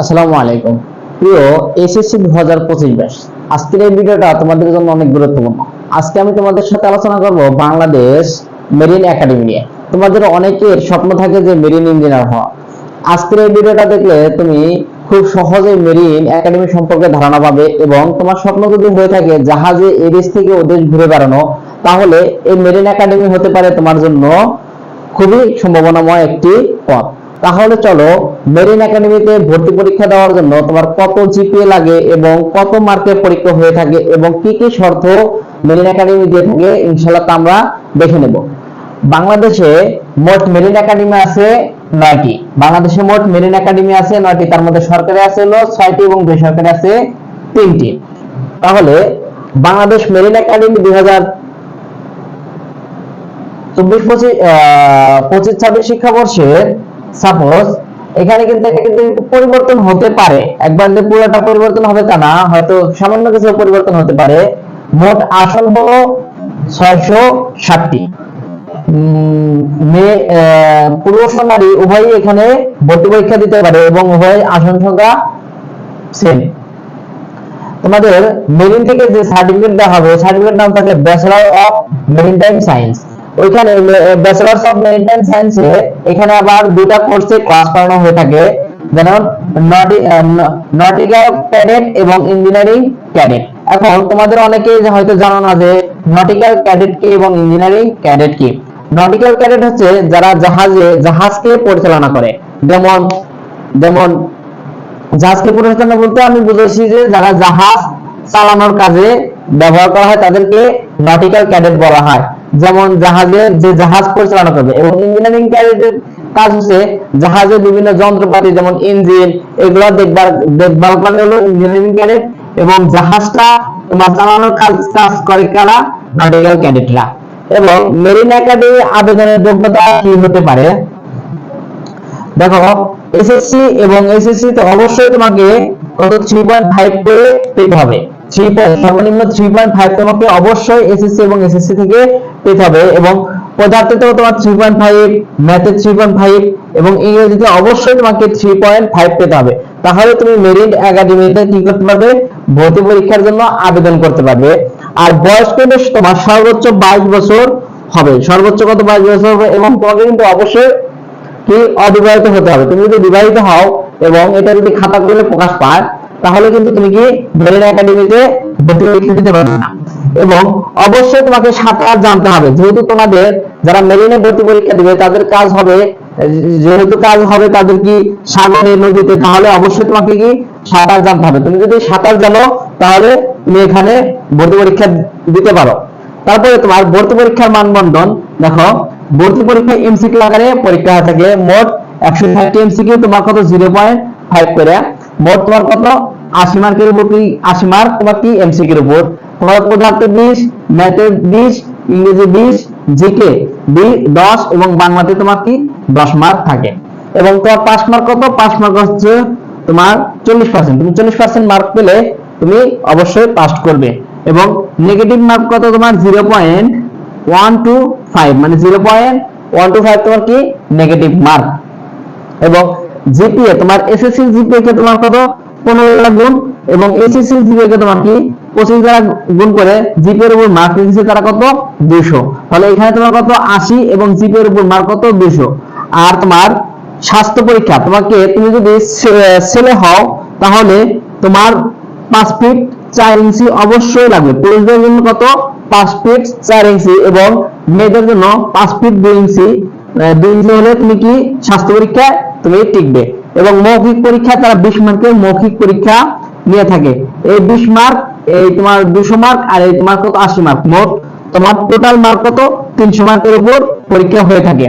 আসসালামু আলাইকুম। প্রিয় এসএসসি দু হাজার পঁচিশ ব্যাস আজকের এই ভিডিওটা তোমাদের জন্য অনেক গুরুত্বপূর্ণ। আজকে আমি তোমাদের সাথে আলোচনা করব বাংলাদেশ মেরিন একাডেমি নিয়ে। তোমাদের অনেকের স্বপ্ন থাকে যে মেরিন ইঞ্জিনিয়ার হওয়া। আজকের এই ভিডিওটা দেখলে তুমি খুব সহজে মেরিন একাডেমি সম্পর্কে ধারণা পাবে এবং তোমার স্বপ্ন যদি হয়ে থাকে জাহাজে এ দেশ থেকে ও দেশ ঘুরে বেড়ানো, তাহলে এই মেরিন একাডেমি হতে পারে তোমার জন্য খুবই সম্ভাবনাময় একটি পথ। তাহলে চলো মেরিন একাডেমিতে ভর্তি পরীক্ষা দেওয়ার জন্য তোমার কত জিপিএ লাগে এবং কত মার্কের পরীক্ষা হয়ে থাকে এবং কি কি শর্ত মেরিন একাডেমি দিয়ে থাকে ইনশাল্লাহ তা আমরা দেখে নেব। বাংলাদেশে মোট মেরিন একাডেমি আছে নয়টি। বাংলাদেশে মোট মেরিন একাডেমি আছে নয়টি, তার মধ্যে সরকারি আছে হলো ছয়টি এবং বেসরকারি আছে তিনটি। তাহলে বাংলাদেশ মেরিন একাডেমি দুই হাজার চব্বিশ পঁচিশ পঁচিশ ছাব্বিশ শিক্ষাবর্ষে সাপোজ এখানে কিন্তু এটা কিন্তু পরিবর্তন হতে পারে। একবার যে পুরোটা পরিবর্তন হবে তা না, হয়তো সামান্য কিছু পরিবর্তন হতে পারে। মোট আসন হলো ছয়শো ষাটটি। পুরুষ ও নারী উভয়ই এখানে ভর্তি পরীক্ষা দিতে পারে এবং উভয় আসন সংখ্যা সেম তোমাদের মেরিন থেকে যে সার্টিফিকেট দেওয়া হবে সার্টিফিকেট নাম থাকে ব্যাচেলর অফ মেরিটাইম সায়েন্স ওইখানে ব্যাচেলর অফ মেরিটাইম সায়েন্সে এখানে আবার দুটা কোর্সে ক্লাস করানো হয়ে থাকে। যেমন নটিক্যাল ক্যাডেট এবং ইঞ্জিনিয়ারিং ক্যাডেট এখন তোমাদের অনেকেই হয়তো জানো না যে নটিক্যাল ক্যাডেট কি এবং ইঞ্জিনিয়ারিং ক্যাডেট কি? নটিক্যাল ক্যাডেট হচ্ছে যারা জাহাজে জাহাজকে পরিচালনা করে। যেমন যেমন জাহাজকে পরিচালনা বলতে আমি বুঝেছি যে যারা জাহাজ চালানোর কাজে ব্যবহার করা হয় তাদেরকে নটিক্যাল ক্যাডেট বলা হয়। যেমন জাহাজের যে জাহাজ পরিচালনা করবে এবং ইঞ্জিনিয়ারিং ক্যাডেটের কাজ হচ্ছে জাহাজের বিভিন্ন যন্ত্রপাতি যেমন ইঞ্জিন এগুলো দেখবার, দেখভাল করে হলো ইঞ্জিনিয়ারিং ক্যাডেট এবং জাহাজটা তোমার চালানোর কাজ কাজ করে কারা? নটিক্যাল ক্যাডেটরা এবং মেরিন একাডেমি আবেদনের যোগ্যতা কি হতে পারে? দেখো এসএসসি এবং এসএসসি তে অবশ্যই তোমাকে কত 3.5 করে পেতে হবে। 3 সর্বনিম্ন 3.5 তোমাকে অবশ্যই এসএসসি এবং এসএসসি থেকে পেতে হবে এবং পদার্থতেও তোমার 3.5 ম্যাথে 3.5 এবং ইংরেজিতে অবশ্যই তোমাকে 3.5 পেতে হবে। তাহলে তুমি একাডেমিতে কি করতে পারবে? ভর্তি পরীক্ষার জন্য আবেদন করতে পারবে। আর বয়স কিন্তু তোমার সর্বোচ্চ 22 বছর হবে। সর্বোচ্চ কত? 22 বছর হবে এবং তোমাকে কিন্তু অবশ্যই কি? অবিবাহিত হতে হবে। তুমি যদি বিবাহিত হও এবং এটা যদি খাতা করলে প্রকাশ পায় তাহলে কিন্তু তুমি কি মেরিন একাডেমিতে ভর্তি পরীক্ষা দিতে পারবে। না এবং অবশ্যই তোমাকে সাঁতার জানতে হবে। যেহেতু তোমাদের যারা মেরিনে ভর্তি পরীক্ষা দিবে, তাদের কাজ হবে, যেহেতু কাজ হবে তাদের কি সাগরে নদীতে, তাহলে অবশ্যই তোমাকে কি সাঁতার জানতে হবে। তুমি যদি সাঁতার জানো, তাহলে তুমি এখানে ভর্তি পরীক্ষা দিতে পারো। তারপরে তোমার ভর্তি পরীক্ষার মানবন্ধন। দেখো, ভর্তি পরীক্ষা এমসিকিউ আকারে পরীক্ষা থাকে মোট একশো ষাটটি এমসিকিউ তোমার কত? জিরো পয়েন্ট ফাইভ করে। তোমার কত? আশি মার্কের উপর কি? আশি মার্ক তোমার কি? এমসিকিউর উপর। তোমার পদার্থে বিশ ম্যাথে বিশ ইংরেজি বিশ জিকে দশ এবং বাংলাতে তোমার কি? দশ মার্ক থাকে। এবং তোমার পাস মার্ক কত? পাস মার্ক হচ্ছে তোমার চল্লিশ পার্সেন্ট তুমি চল্লিশ পার্সেন্ট মার্ক পেলে তুমি অবশ্যই পাস করবে। এবং নেগেটিভ মার্ক কত তোমার? Zero point one two five মানে zero point one two five তোমার কি? নেগেটিভ মার্ক এবং জিপিএ, তোমার এসএসসি জিপিএ কে তোমার কত? পনেরো দ্বারা গুণ এবং এসএসসি জিপিএ কে তোমার কি? পঁচিশ দ্বারা গুণ করে জিপিএ এর উপর মার্ক লিখেছে তারা কত? দুইশো। তাহলে এখানে তোমার কত? আশি এবং জিপিএ এর উপর মার্ক কত? দুইশো। আর তোমার স্বাস্থ্য পরীক্ষা তোমাকে তুমি যদি ছেলে হও, তাহলে তোমার পাঁচ ফিট চার ইঞ্চি অবশ্যই লাগবে। পুরুষদের জন্য কত? পাঁচ ফিট চার ইঞ্চি এবং মেয়েদের জন্য পাঁচ ফিট দুই ইঞ্চি। দুই ইঞ্চি হলে তুমি কি? স্বাস্থ্য পরীক্ষায় তুমি টিকবে। এবং মৌখিক পরীক্ষা তারা বিশ মার্কের মৌখিক পরীক্ষা নিয়ে থাকে। এই বিশ মার্ক, এই তোমার দুশো মার্ক আর এই তোমার কত? আশি মার্ক। মোট তোমার টোটাল মার্ক কত? তিনশো মার্কের উপর পরীক্ষা হয়ে থাকে।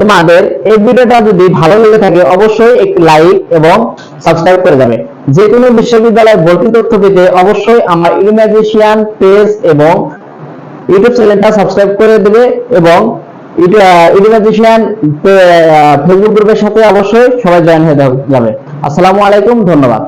তোমাদের এই ভিডিওটা যদি ভালো লেগে থাকে, অবশ্যই একটি লাইক এবং সাবস্ক্রাইব করে যাবে। যে কোনো বিশ্ববিদ্যালয়ের ভর্তি তথ্য পেতে অবশ্যই আমার ইউনিভার্সিয়ান পেজ এবং ইউটিউব চ্যানেলটা সাবস্ক্রাইব করে দেবে এবং ইউনিভার্সিয়ান ফেসবুক গ্রুপের সাথে অবশ্যই সবাই জয়েন হয়ে যাবে। আসসালামু আলাইকুম ধন্যবাদ।